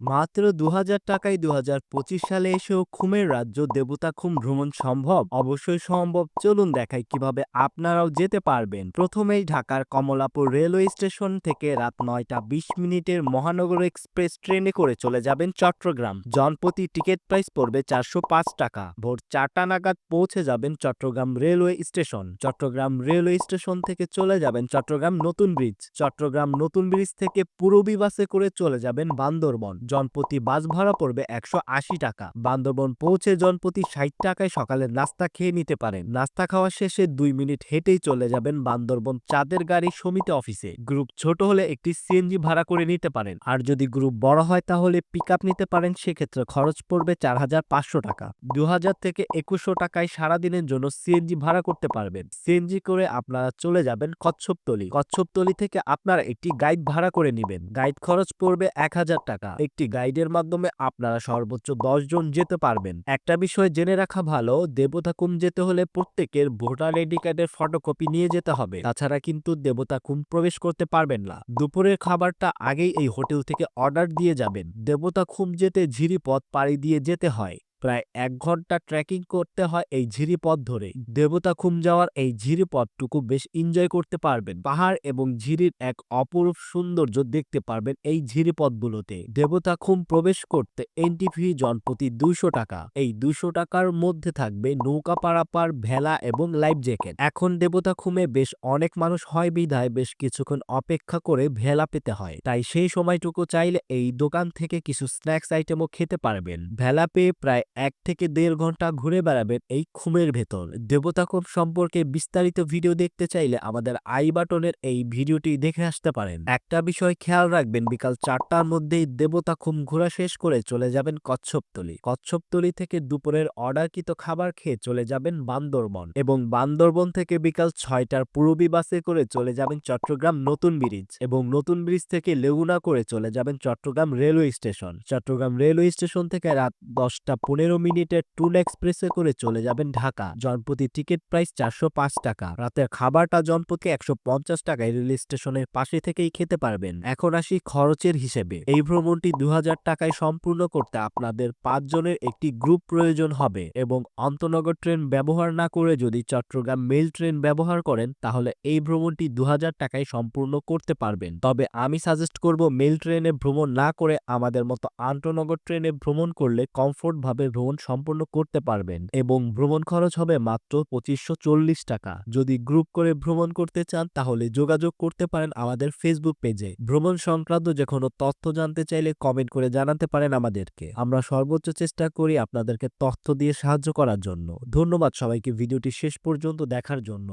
মাত্র দু হাজার টাকায় দু হাজার পঁচিশ সালে এসেও খুমের রাজ্য দেবতা খুম ভ্রমণ সম্ভব? অবশ্যই সম্ভব। চলুন দেখাই কীভাবে আপনারাও যেতে পারবেন। প্রথমেই ঢাকার কমলাপুর রেলওয়ে স্টেশন থেকে রাত নয়টা বিশ মিনিটের মহানগর এক্সপ্রেস ট্রেনে করে চলে যাবেন চট্টগ্রাম। জনপ্রতি টিকিট প্রাইস পড়বে চারশো পাঁচ টাকা। ভোর চারটা নাগাদ পৌঁছে যাবেন Chittagong railway station. Chittagong railway station থেকে চলে যাবেন চট্টগ্রাম নতুন ব্রিজ। চট্টগ্রাম নতুন ব্রিজ থেকে পুরবী বাসে করে চলে যাবেন বান্দরবন। জনপ্রতি বাস ভাড়া পড়বে একশো আশি টাকা। বান্দরবন পৌঁছে জনপ্রতি ষাট টাকায় সকালের নাস্তা খেয়ে নিতে পারেন। নাস্তা খাওয়া শেষে দুই মিনিট হেঁটেই চলে যাবেন বান্দরবন চাঁদের গাড়ি সমিতি অফিসে। গ্রুপ ছোট হলে একটি সিএনজি ভাড়া করে নিতে পারেন। আর যদি গ্রুপ বড় হয় তাহলে পিক নিতে পারেন, সেক্ষেত্রে খরচ পড়বে চার হাজার পাঁচশো টাকা। দু হাজার থেকে একুশশো টাকায় সারাদিনের জন্য সিএনজি ভাড়া করতে পারবেন। সিএনজি করে আপনারা চলে যাবেন কচ্ছপতলি। কচ্ছপতলি থেকে আপনারা একটি গাইড ভাড়া করে নেবেন। গাইড খরচ পড়বে এক হাজার টাকা। একটি গাইডের মাধ্যমে আপনারা সর্বোচ্চ দশ জন যেতে পারবেন। একটা বিষয় জেনে রাখা ভালো দেবতাকুম যেতে হলে প্রত্যেকের ভোটার আইডি কার্ডের ফটোকপি নিয়ে যেতে হবে। তাছাড়া কিন্তু দেবতাকুম প্রবেশ করতে পারবেন না। দুপুরের খাবারটা আগেই এই হোটেল থেকে অর্ডার দিয়ে যাবেন। দেবতাখুম যেতে ঝিরিপথ পাড়ি দিয়ে যেতে হয়। প্রায় এক ঘণ্টা ট্রেকিং করতে হয় এই ঝিরিপথ ধরে দেবতা খুম যাওয়ার এই ঝিরিপথটুকু বেশ এনজয় করতে পারবেন। পাহাড় এবং ঝিরির এক অপরূপ সৌন্দর্য দেখতে পারবেন এই ঝিরিপথগুলোতে দেবতা খুম প্রবেশ করতে এন্ট্রি ফি জনপ্রতি দুইশো টাকা। এই দুশো টাকার মধ্যে থাকবে নৌকা পারাপার, ভেলা এবং লাইফ জ্যাকেট। এখন দেবতা খুমে বেশ অনেক মানুষ হয় বিধায় বেশ কিছুক্ষণ অপেক্ষা করে ভেলা পেতে হয়। তাই সেই সময়টুকু চাইলে এই দোকান থেকে কিছু স্ন্যাক্স আইটেমও খেতে পারবেন। ভেলা পেয়ে প্রায় এক থেকে দেড় ঘণ্টা ঘুরে বেড়াবেন এই খুমের ভেতর। দেবতাকুম সম্পর্কে বিস্তারিত ভিডিও দেখতে চাইলে আমাদের আই বাটনের এই ভিডিওটি দেখে আসতে পারেন। একটা বিষয় খেয়াল রাখবেন, বিকাল চারটার মধ্যেই দেবতাখুম ঘোরা শেষ করে চলে যাবেন কচ্ছপতলি। কচ্ছপতলি থেকে দুপুরের অর্ডারকৃত খাবার খেয়ে চলে যাবেন বান্দরবন এবং বান্দরবন থেকে বিকাল ছয়টার পূর্বী বাসে করে চলে যাবেন চট্টগ্রাম নতুন ব্রিজ এবং নতুন ব্রিজ থেকে লেগুনা করে চলে যাবেন Chittagong railway station. Chittagong railway station থেকে রাত দশটা পনেরো মিনিটের টুন এক্সপ্রেসে করে চলে যাবেন ঢাকা। জনপ্রতি টিকিট প্রাইস চারশো পাঁচ টাকা। রাতের খাবারটা জনপ্রতি একশো পঞ্চাশ টাকায় রেল স্টেশনের পাশে থেকেই খেতে পারবেন। এখন আসি খরচের হিসেবে। এই ভ্রমণটি দু হাজার টাকায় সম্পূর্ণ করতে আপনাদের পাঁচজনের একটি গ্রুপ প্রয়োজন হবে এবং অন্তনগর ট্রেন ব্যবহার না করে যদি চট্টগ্রাম মেল ট্রেন ব্যবহার করেন, তাহলে এই ভ্রমণটি দু হাজার টাকায় সম্পূর্ণ করতে পারবেন। তবে আমি সাজেস্ট করব মেল ট্রেনে ভ্রমণ না করে আমাদের মতো আন্তনগর ট্রেনে ভ্রমণ করলে কমফোর্ট ভাবে ভ্রমণ সম্পন্ন করতে পারবেন এবং ভ্রমণ খরচ হবে মাত্র পঁচিশশো চল্লিশ টাকা। যদি গ্রুপ করে ভ্রমণ করতে চান, তাহলে যোগাযোগ করতে পারেন আমাদের ফেসবুক পেজে। ভ্রমণ সংক্রান্ত যে কোনো তথ্য জানতে চাইলে কমেন্ট করে জানাতে পারেন আমাদেরকে। আমরা সর্বোচ্চ চেষ্টা করি আপনাদেরকে তথ্য দিয়ে সাহায্য করার জন্য। ধন্যবাদ সবাইকে, ভিডিওটি শেষ পর্যন্ত দেখার জন্য।